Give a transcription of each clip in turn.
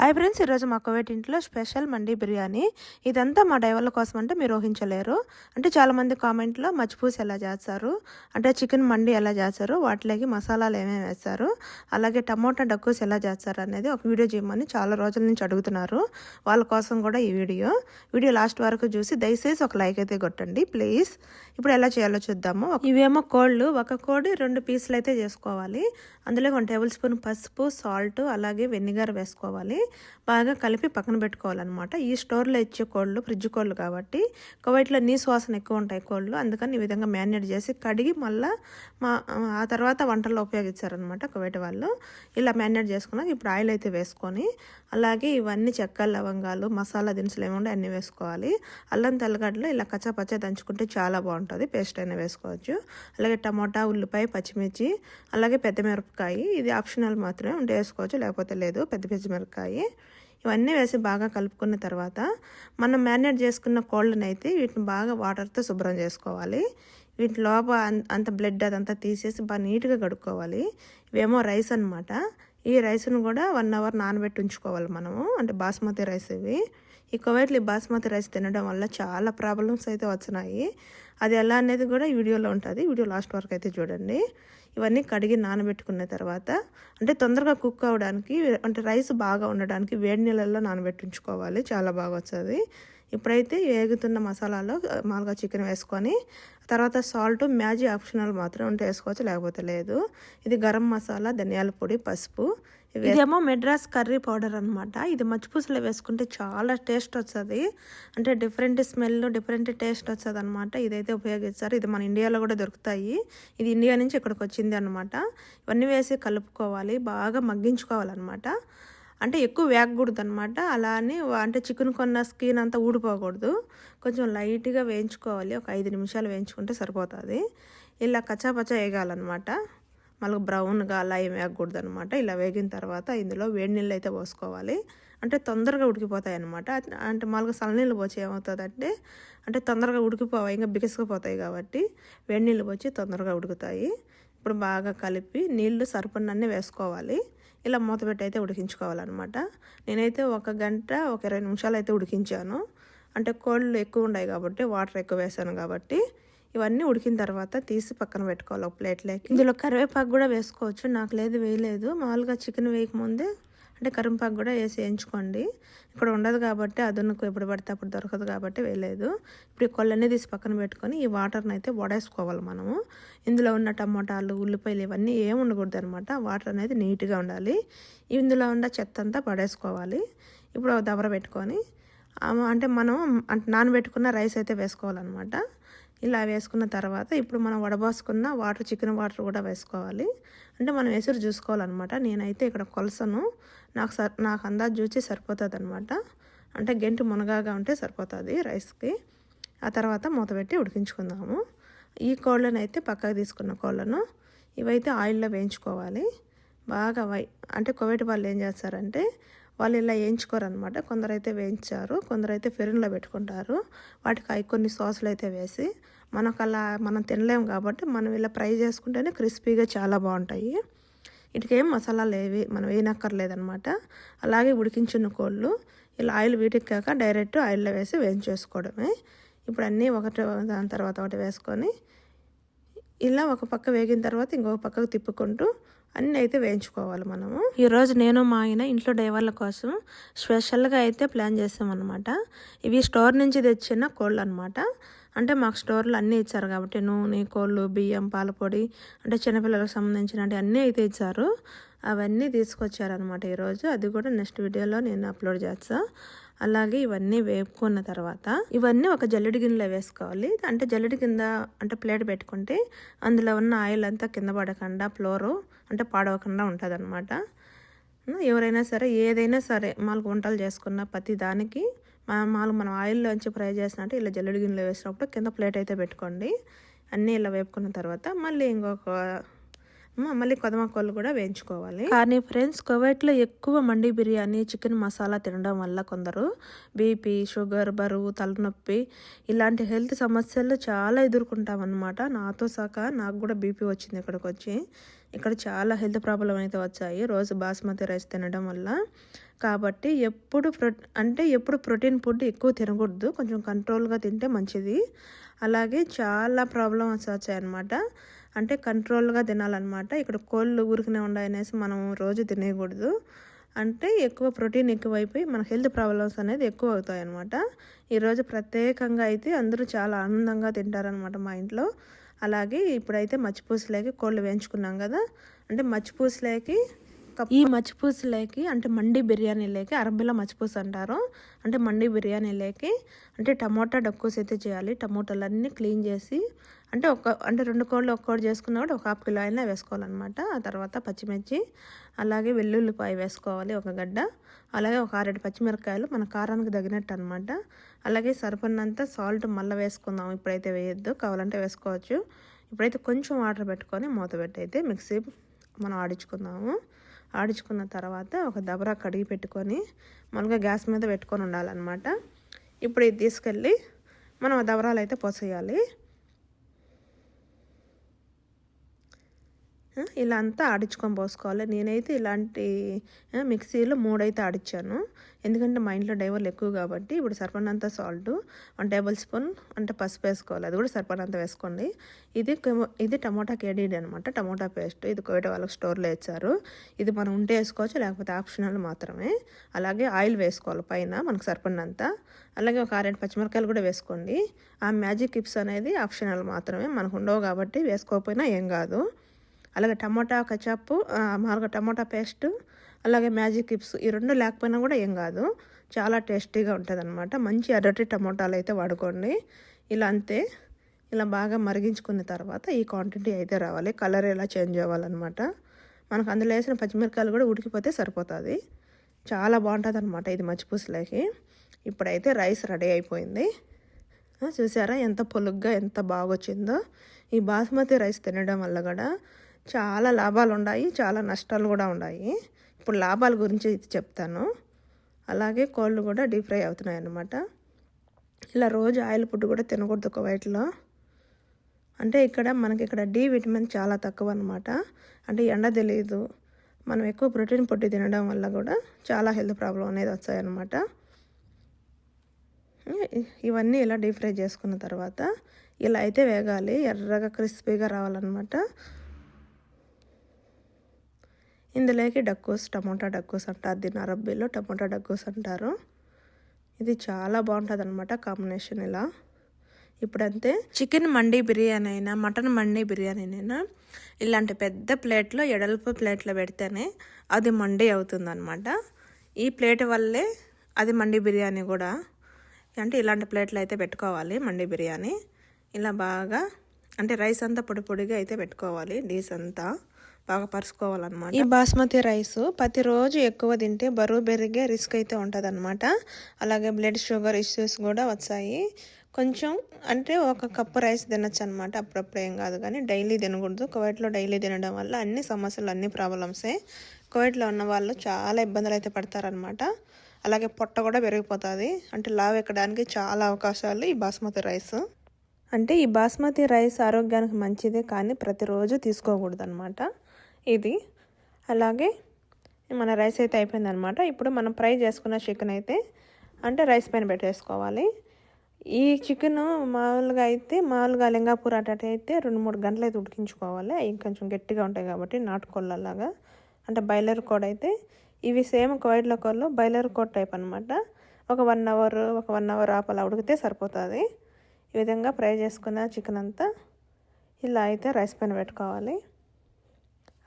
Hi friends ఈరోజు మా Kuwait ఇంట్లో స్పెషల్ మండీ బిర్యానీ. ఇదంతా మా డైవర్ల కోసం అంటే మీరు ఊహించలేరు. అంటే చాలామంది కామెంట్లో మచ్చిపూసి ఎలా చేస్తారు అంటే చికెన్ మండి ఎలా చేస్తారు వాటిలోకి మసాలాలు ఏమేమి వేస్తారు అలాగే టమోటా డక్కుస్ ఎలా చేస్తారు అనేది ఒక వీడియో చేయమని చాలా రోజుల నుంచి అడుగుతున్నారు. వాళ్ళ కోసం కూడా ఈ వీడియో. వీడియో లాస్ట్ వరకు చూసి దయచేసి ఒక లైక్ అయితే కొట్టండి ప్లీజ్. ఇప్పుడు ఎలా చేయాలో చూద్దాము. ఇవేమో కోళ్ళు ఒక కోడి రెండు పీసులు అయితే చేసుకోవాలి. అందులో వన్ టేబుల్ స్పూన్ పసుపు సాల్ట్ అలాగే వెనిగర్ వేసుకోవాలి. బాగా కలిపి పక్కన పెట్టుకోవాలన్నమాట. ఈ స్టోర్లో ఇచ్చే కోళ్ళు ఫ్రిడ్జ్ కోళ్ళు కాబట్టి కువైట్లో నీ వాసన ఎక్కువ ఉంటాయి కోళ్ళు అందుకని ఈ విధంగా మ్యారినేట్ చేసి కడిగి మళ్ళీ మా ఆ తర్వాత వంటల్లో ఉపయోగించారనమాట కువైట్ వాళ్ళు. ఇలా మ్యారినేట్ చేసుకున్నాక ఇప్పుడు ఆయిల్ అయితే వేసుకొని అలాగే ఇవన్నీ చెక్క లవంగాలు మసాలా దినుసులు ఏముండే అన్నీ వేసుకోవాలి. అల్లం తెల్లగడ్డలు ఇలా కచ్చపచ్చ దంచుకుంటే చాలా బాగుంటుంది. పేస్ట్ అయినా వేసుకోవచ్చు. అలాగే టమోటా ఉల్లిపాయ పచ్చిమిర్చి అలాగే పెద్ద మిరపకాయ ఇది ఆప్షనల్ మాత్రమే ఉంటే వేసుకోవచ్చు లేకపోతే లేదు. పెద్ద పచ్చిమిరపకాయ ఇవన్నీ వేసి బాగా కలుపుకున్న తర్వాత మనం మ్యారినేట్ చేసుకున్న కోళ్ళని అయితే వీటిని బాగా వాటర్తో శుభ్రం చేసుకోవాలి. వీటి లోప అంత బ్లడ్ అదంతా తీసేసి బాగా నీట్గా కడుక్కోవాలి. ఇవేమో రైస్ అనమాట ఈ రైస్ను కూడా వన్ అవర్ నానబెట్టి ఉంచుకోవాలి మనము. అంటే బాస్మతి రైస్ ఇవి. ఈ కువైట్లో బాస్మతి రైస్ తినడం వల్ల చాలా ప్రాబ్లమ్స్ అయితే వచ్చినాయి. అది ఎలా అనేది కూడా వీడియోలో ఉంటుంది. వీడియో లాస్ట్ వరకు అయితే చూడండి. ఇవన్నీ కడిగి నానబెట్టుకున్న తర్వాత అంటే తొందరగా కుక్ అవ్వడానికి అంటే రైస్ బాగా ఉండడానికి వేడి నీళ్ళల్లో నానబెట్టించుకోవాలి. చాలా బాగా వస్తుంది. ఇప్పుడైతే వేగుతున్న మసాలాలో మామూలుగా చికెన్ వేసుకొని తర్వాత సాల్ట్ మ్యాజీ ఆప్షనల్ మాత్రం ఉంటే వేసుకోవచ్చు లేకపోతే లేదు. ఇది గరం మసాలా ధనియాల పొడి పసుపు ఇదేమో మెడ్రాస్ కర్రీ పౌడర్ అనమాట ఇది మచ్చిపూసలో వేసుకుంటే చాలా టేస్ట్ వస్తుంది. అంటే డిఫరెంట్ స్మెల్ డిఫరెంట్ టేస్ట్ వస్తుంది అనమాట ఇదైతే ఉపయోగిస్తారు. ఇది మన ఇండియాలో కూడా దొరుకుతాయి. ఇది ఇండియా నుంచి ఇక్కడికి వచ్చింది అనమాట ఇవన్నీ వేసి కలుపుకోవాలి. బాగా మగ్గించుకోవాలన్నమాట. అంటే ఎక్కువ వేగకూడదు అనమాట అలా అని అంటే చికెన్ కొన్న స్కిన్ అంతా ఊడిపోకూడదు. కొంచెం లైట్గా వేయించుకోవాలి. ఒక ఐదు నిమిషాలు వేయించుకుంటే సరిపోతుంది. ఇలా కచ్చాపచ్చా వేగాలన్నమాట మళ్ళీ బ్రౌన్గా అలా ఏం వేగకూడదు అనమాట ఇలా వేగిన తర్వాత ఇందులో వేడి నీళ్ళు అయితే పోసుకోవాలి. అంటే తొందరగా ఉడికిపోతాయి అనమాట అంటే మళ్ళీ సలనీళ్ళు పోసి ఏమవుతుందంటే అంటే అంటే తొందరగా ఉడికిపోవాలి ఇంకా బిగుసుకుపోతాయి కాబట్టి వేడి నీళ్ళు పోచి తొందరగా ఉడుకుతాయి. ఇప్పుడు బాగా కలిపి నీళ్ళు సరిపడినన్నీ వేసుకోవాలి. ఇలా మూత పెట్టి అయితే ఉడికించుకోవాలన్నమాట. నేనైతే ఒక గంట ఒక ఇరవై నిమిషాలు అయితే ఉడికించాను. అంటే కోళ్ళు ఎక్కువ ఉన్నాయి కాబట్టి వాటర్ ఎక్కువ వేసాను కాబట్టి ఇవన్నీ ఉడికిన తర్వాత తీసి పక్కన పెట్టుకోవాలి ఒక ప్లేట్లోకి ఇందులో కరివేపాకు కూడా వేసుకోవచ్చు. నాకు లేదు వేయలేదు. మామూలుగా చికెన్ వేయకముందే అంటే కరింపాకు కూడా వేసి వేయించుకోండి. ఇక్కడ ఉండదు కాబట్టి అదునుకు ఎప్పుడు పడితే అప్పుడు దొరకదు కాబట్టి వేయలేదు. ఇప్పుడు ఈ కొల్లన్నీ తీసి పక్కన పెట్టుకొని ఈ వాటర్ని అయితే వడేసుకోవాలి మనము. ఇందులో ఉన్న టమోటాలు ఉల్లిపాయలు ఇవన్నీ ఏమి ఉండకూడదు అనమాట వాటర్ అనేది నీట్గా ఉండాలి. ఇందులో ఉన్న చెత్త అంతా పడేసుకోవాలి. ఇప్పుడు దబర పెట్టుకొని అంటే మనం అంటే నానబెట్టుకున్న రైస్ అయితే వేసుకోవాలన్నమాట. ఇలా వేసుకున్న తర్వాత ఇప్పుడు మనం వడబోసుకున్న వాటర్ చికెన్ వాటర్ కూడా వేసుకోవాలి. అంటే మనం ఎసురు చూసుకోవాలన్నమాట. నేనైతే ఇక్కడ కొలసను. నాకు సర్ నాకు అందాజు చూసి సరిపోతుంది అనమాట అంటే గెంటు మునగాగా ఉంటే సరిపోతుంది రైస్కి. ఆ తర్వాత మూత పెట్టి ఉడికించుకుందాము. ఈ కోళ్ళను అయితే పక్కకు తీసుకున్న కోళ్ళను ఇవైతే ఆయిల్లో వేయించుకోవాలి. బాగా వై అంటే కోవిడ్ వాళ్ళు ఏం చేస్తారంటే వాళ్ళు ఇలా వేయించుకోరనమాట కొందరైతే వేయించారు కొందరైతే ఫెరిన్లో పెట్టుకుంటారు. వాటికి అవి కొన్ని సాసులు అయితే వేసి మనకు అలా మనం తినలేము కాబట్టి మనం ఇలా ఫ్రై చేసుకుంటేనే క్రిస్పీగా చాలా బాగుంటాయి. ఇటుకేం మసాలాలు ఏవి మనం వేయనక్కర్లేదనమాట అలాగే ఉడికించిన కోళ్ళు ఇలా ఆయిల్ వీటికాక డైరెక్ట్ ఆయిల్లో వేసి వేయించేసుకోవడమే. ఇప్పుడు అన్నీ ఒకటి దాని తర్వాత ఒకటి వేసుకొని ఇలా ఒక పక్క వేగిన తర్వాత ఇంకొక పక్కకు తిప్పుకుంటూ అన్నీ అయితే వేయించుకోవాలి మనము. ఈరోజు నేను మా ఆయన ఇంట్లో డైవర్ల కోసం స్పెషల్గా అయితే ప్లాన్ చేసామన్నమాట. ఇవి స్టోర్ నుంచి తెచ్చిన కోళ్ళు అనమాట అంటే మాకు స్టోర్లో అన్నీ ఇచ్చారు కాబట్టి నూనె కోళ్ళు బియ్యం పాలపొడి అంటే చిన్నపిల్లలకు సంబంధించిన అన్నీ అయితే ఇచ్చారు. అవన్నీ తీసుకొచ్చారనమాట ఈరోజు అది కూడా నెక్స్ట్ వీడియోలో నేను అప్లోడ్ చేస్తాను అలాగే ఇవన్నీ వేపుకున్న తర్వాత ఇవన్నీ ఒక జల్లెడి గిన్నెలో వేసుకోవాలి. అంటే జల్లెడి కింద అంటే ప్లేట్ పెట్టుకుంటే అందులో ఉన్న ఆయిల్ అంతా కింద పడకుండా ఫ్లోరు అంటే పాడవకుండా ఉంటుంది అనమాట ఎవరైనా సరే ఏదైనా సరే మాకు వంటలు చేసుకున్న ప్రతి దానికి మాలు మనం ఆయిల్లోంచి ఫ్రై చేసినట్టు ఇలా జల్లెడి గిన్నెలో వేసినప్పుడు కింద ప్లేట్ అయితే పెట్టుకోండి. అన్నీ ఇలా వేపుకున్న తర్వాత మళ్ళీ ఇంకొక మళ్ళీ కొదమకోళ్ళు కూడా వేయించుకోవాలి. కానీ ఫ్రెండ్స్ కువైట్లో ఎక్కువ మండి బిర్యానీ చికెన్ మసాలా తినడం వల్ల కొందరు బీపీ షుగర్ బరువు తలనొప్పి ఇలాంటి హెల్త్ సమస్యలు చాలా ఎదుర్కొంటాం అనమాట నాతో సహా నాకు కూడా బీపీ వచ్చింది ఇక్కడికి వచ్చి ఇక్కడ చాలా హెల్త్ ప్రాబ్లం అయితే వచ్చాయి. రోజు బాస్మతి రైస్ తినడం వల్ల. కాబట్టి ఎప్పుడు ప్రో అంటే ఎప్పుడు ప్రోటీన్ ఫుడ్ ఎక్కువ తినకూడదు. కొంచెం కంట్రోల్గా తింటే మంచిది. అలాగే చాలా ప్రాబ్లమ్స్ వచ్చాయన్నమాట. అంటే కంట్రోల్గా తినాలన్నమాట. ఇక్కడ కోళ్ళు ఊరికనే ఉన్నాయనేసి మనం రోజు తినేయకూడదు. అంటే ఎక్కువ ప్రోటీన్ ఎక్కువైపోయి మన హెల్త్ ప్రాబ్లమ్స్ అనేది ఎక్కువ అవుతాయి అనమాట ఈరోజు ప్రత్యేకంగా అయితే అందరూ చాలా ఆనందంగా తింటారనమాట మా ఇంట్లో. అలాగే ఇప్పుడైతే మచ్చిపూసలేకి కోళ్ళు వేయించుకున్నాం కదా. అంటే మచ్చిపూసలేకి ఈ మచ్చిపూసలేకి అంటే మండి బిర్యానీలోకి అరబిలో మచ్చిపూస అంటారు. అంటే మండి బిర్యానీలోకి అంటే టమోటా డక్కుస్ అయితే చేయాలి. టమోటాలన్నీ క్లీన్ చేసి అంటే ఒక అంటే రెండు కోళ్ళు ఒక్కోటి చేసుకున్నా కూడా ఒక హాఫ్ కిలో అయినా వేసుకోవాలన్నమాట. ఆ తర్వాత పచ్చిమిర్చి అలాగే వెల్లుల్లిపాయ వేసుకోవాలి ఒక గడ్డ. అలాగే ఒక ఆరేడు పచ్చిమిరపకాయలు మన కారానికి తగినట్టు అనమాట అలాగే సరిపడినంత సాల్ట్ మళ్ళీ వేసుకుందాం. ఇప్పుడైతే వేయొద్దు. కావాలంటే వేసుకోవచ్చు. ఇప్పుడైతే కొంచెం వాటర్ పెట్టుకొని మూత పెట్టి అయితే మిక్సీ మనం ఆడించుకుందాము. ఆడించుకున్న తర్వాత ఒక దబరా కడిగి పెట్టుకొని మనగా గ్యాస్ మీద పెట్టుకొని ఉండాలన్నమాట. ఇప్పుడు ఇది తీసుకెళ్ళి మనం ఆ దబరాలు అయితే పోసేయాలి. ఇలా అంతా ఆడించుకొని పోసుకోవాలి. నేనైతే ఇలాంటి మిక్సీలో మూడైతే ఆడించాను ఎందుకంటే మా ఇంట్లో డైవర్లు ఎక్కువ కాబట్టి ఇప్పుడు సరిపడినంత సాల్ట్ వన్ టేబుల్ స్పూన్ అంటే పసుపు వేసుకోవాలి. అది కూడా సరిపడినంత వేసుకోండి. ఇది ఇది టమోటా కేడీడ్ అనమాట టమోటా పేస్ట్. ఇది కోయట వాళ్ళకి స్టోర్లో ఇచ్చారు. ఇది మనం ఉంటే వేసుకోవచ్చు లేకపోతే ఆప్షనల్ మాత్రమే. అలాగే ఆయిల్ వేసుకోవాలి పైన మనకు సరిపడినంత. అలాగే ఒక ఆరేడు పచ్చిమిరకాయలు కూడా వేసుకోండి. ఆ మ్యాజిక్ కిప్స్ అనేది ఆప్షనల్ మాత్రమే. మనకు ఉండవు కాబట్టి వేసుకోకపోయినా ఏం కాదు. అలాగే టమోటా కచాపు మామూలుగా టమోటా పేస్ట్ అలాగే మ్యాజిక్ కిప్స్ ఈ రెండు లేకపోయినా కూడా ఏం కాదు. చాలా టేస్టీగా ఉంటుంది అనమాట మంచి ఎర్రటి టమోటాలు అయితే వాడుకోండి. ఇలా అంతే. ఇలా బాగా మరిగించుకున్న తర్వాత ఈ క్వాంటిటీ అయితే రావాలి. కలర్ ఎలా చేంజ్ అవ్వాలన్నమాట. మనకు అందులో వేసిన పచ్చిమిరకాయలు కూడా ఉడికిపోతే సరిపోతుంది. చాలా బాగుంటుంది అనమాట ఇది మచ్చిపూసలోకి. ఇప్పుడైతే రైస్ రెడీ అయిపోయింది. చూసారా ఎంత పొలుగ్గా ఎంత బాగా వచ్చిందో ఈ బాస్మతి రైస్ తినడం వల్ల కూడా చాలా లాభాలు ఉన్నాయి చాలా నష్టాలు కూడా ఉన్నాయి ఇప్పుడు లాభాల గురించి చెప్తాను. అలాగే కోళ్ళు కూడా డీప్ ఫ్రై అవుతున్నాయి అన్నమాట ఇలా రోజు ఆయిల్ ఫుడ్ కూడా తినకూడదు ఒక వైట్లో. అంటే ఇక్కడ మనకి ఇక్కడ డి విటమిన్ చాలా తక్కువ అనమాట అంటే ఎండ తెలియదు మనం ఎక్కువ ప్రోటీన్ పొట్టి తినడం వల్ల కూడా చాలా హెల్త్ ప్రాబ్లం అనేది వచ్చాయన్నమాట ఇవన్నీ ఇలా డీప్ ఫ్రై చేసుకున్న తర్వాత ఇలా అయితే వేగాలి ఎర్రగా క్రిస్పీగా రావాలన్నమాట. ఇందులోకి డక్కోస్ టమోటా డక్కోస్ అంటారు దీని అరబ్బీలో టమోటా డక్కోస్ అంటారు. ఇది చాలా బాగుంటుంది అనమాట కాంబినేషన్ ఇలా. ఇప్పుడంతే చికెన్ మండి బిర్యానీ అయినా మటన్ మండి బిర్యానీ అయినా ఇలాంటి పెద్ద ప్లేట్లో ఎడల్పు ప్లేట్లో పెడితేనే అది మండి అవుతుంది ఈ ప్లేట్ వల్లే అది మండి బిర్యానీ కూడా. అంటే ఇలాంటి ప్లేట్లు అయితే పెట్టుకోవాలి మండి బిర్యానీ. ఇలా బాగా అంటే రైస్ అంతా పొడి పొడిగా అయితే పెట్టుకోవాలి డీస్ అంతా బాగా పరుచుకోవాలన్నమాట. ఈ బాస్మతి రైస్ ప్రతిరోజు ఎక్కువ తింటే బరువు పెరిగే రిస్క్ అయితే ఉంటుంది అలాగే బ్లడ్ షుగర్ ఇష్యూస్ కూడా వచ్చాయి. కొంచెం అంటే ఒక కప్పు రైస్ తినచ్చు అనమాట అప్పుడప్పుడు ఏం కాదు కానీ డైలీ తినకూడదు. కువైట్లో డైలీ తినడం వల్ల అన్ని సమస్యలు అన్ని ప్రాబ్లమ్సే కువైట్లో ఉన్న వాళ్ళు చాలా ఇబ్బందులు అయితే పడతారనమాట అలాగే పొట్ట కూడా పెరిగిపోతుంది. అంటే లావు ఎక్కడానికి చాలా అవకాశాలు ఈ బాస్మతి రైస్. అంటే ఈ బాస్మతి రైస్ ఆరోగ్యానికి మంచిదే కానీ ప్రతిరోజు తీసుకోకూడదు అనమాట ఇది. అలాగే మన రైస్ అయితే అయిపోయింది అనమాట ఇప్పుడు మనం ఫ్రై చేసుకున్న చికెన్ అయితే అంటే రైస్ పైన పెట్టేసుకోవాలి. ఈ చికెన్ మామూలుగా అయితే మామూలుగా లింగాపూర్ అటట అయితే రెండు మూడు గంటలు అయితే ఉడికించుకోవాలి. అవి కొంచెం గట్టిగా ఉంటాయి కాబట్టి నాటుకోళ్ళలాగా. అంటే బయలర్ కోడ్ అయితే ఇవి సేమ్ కోయిడ్ల కోళ్ళు బయలర్ కోడ్ టైప్ అనమాట ఒక వన్ అవర్ ఒక వన్ అవర్ ఆపలా ఉడికితే సరిపోతుంది. ఈ విధంగా ఫ్రై చేసుకున్న చికెన్ అంతా ఇలా అయితే రైస్ పైన పెట్టుకోవాలి.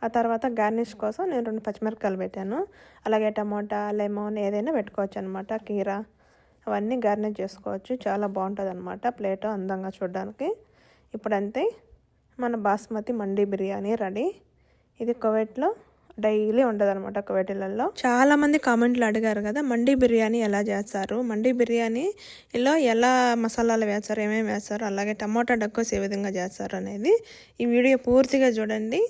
ఆ తర్వాత గార్నిష్ కోసం నేను రెండు పచ్చిమిరపకాయలు పెట్టాను. అలాగే టమోటా లెమన్ ఏదైనా పెట్టుకోవచ్చు అనమాట కీరా అవన్నీ గార్నిష్ చేసుకోవచ్చు. చాలా బాగుంటుంది అనమాట ప్లేట్ అందంగా చూడడానికి. ఇప్పుడంతే మన బాస్మతి మండి బిర్యానీ రెడీ. ఇది కొవెట్లో డైలీ ఉండదు అనమాట కువైటీలలో చాలా మంది కామెంట్లు అడిగారు కదా మండి బిర్యానీ ఎలా చేస్తారు? మండి బిర్యానీలో ఎలా మసాలాలు వేస్తారు ఏమేమి వేస్తారు? అలాగే టమోటా డక్కోస్ ఏ విధంగా చేస్తారు అనేది ఈ వీడియో పూర్తిగా చూడండి.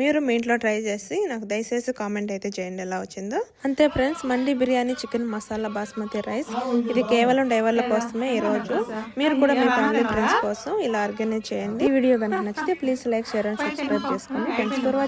మీరు మీ ఇంట్లో ట్రై చేసి నాకు దయచేసి కామెంట్ అయితే చేయండి ఎలా వచ్చిందో. అంతే friends mandi biryani chicken masala basmati rice ఇది కేవలం డైవర్ల కోసమే ఈరోజు. మీరు కూడా మీ ఫ్యామిలీ ఫ్రెండ్స్ కోసం ఇలా ఆర్గనైజ్ చేయండి. ఈ వీడియో కనుక నచ్చితే please like share and subscribe చేసుకోండి ఫ్రెండ్స్ ఫర్ వాచింగ్.